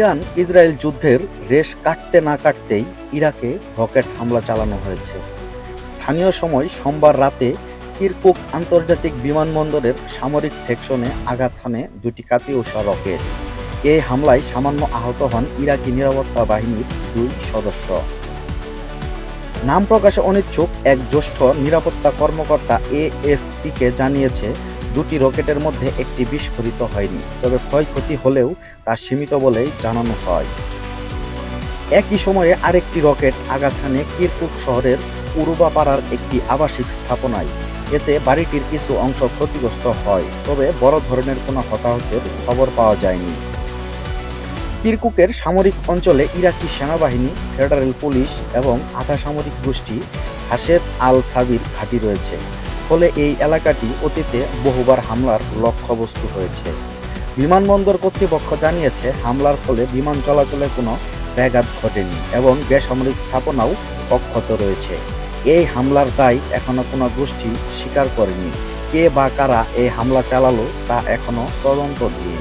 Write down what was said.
Iran Israel যুদ্ধের রেশ কাটতে না কাটতেই ইরাকে রকেট হামলা চালানো হয়েছে। স্থানীয় সময় সোমবার রাতে কিরকুক আন্তর্জাতিক বিমানবন্দরের সামরিক সেকশনে আঘাত হানে দুটি কাতি কাতিউষা রকেট। এই হামলায় সামান্য আহত হন ইরাকি নিরাপত্তা বাহিনীর দুই সদস্য। নাম প্রকাশে অনিচ্ছুক এক জ্যেষ্ঠ নিরাপত্তা কর্মকর্তা এএফপিকে জানিয়েছে দুটি রকেটের মধ্যে একটি বিস্ফোরিত হয়নি, তবে ক্ষয়ক্ষতি হলেও তা সীমিত বলেই জানানো হয়। একই সময়ে আরেকটি রকেট হানে কিরকুক শহরের উরুবাপাড়ার একটি আবাসিক স্থাপনায়। এতে বাড়িটির কিছু অংশ ক্ষতিগ্রস্ত হয়, তবে বড় ধরনের কোনো হতাহতের খবর পাওয়া যায়নি। কিরকুকের সামরিক অঞ্চলে ইরাকি সেনাবাহিনী, ফেডারেল পুলিশ এবং আধা সামরিক গোষ্ঠী হাসেদ আল সাবির ঘাঁটি রয়েছে। ফলে এই এলাকাটি অতীতে বহুবার হামলার লক্ষ্যবস্তু হয়েছে। বিমানবন্দর কর্তৃপক্ষ জানিয়েছে, হামলার ফলে বিমান চলাচলে কোনো ব্যাঘাত ঘটেনি এবং বেসামরিক স্থাপনাও অক্ষত রয়েছে। এই হামলার দায় এখনও কোনো গোষ্ঠী স্বীকার করেনি। কে বা কারা এই হামলা চালালো তা এখনও তদন্ত দিয়ে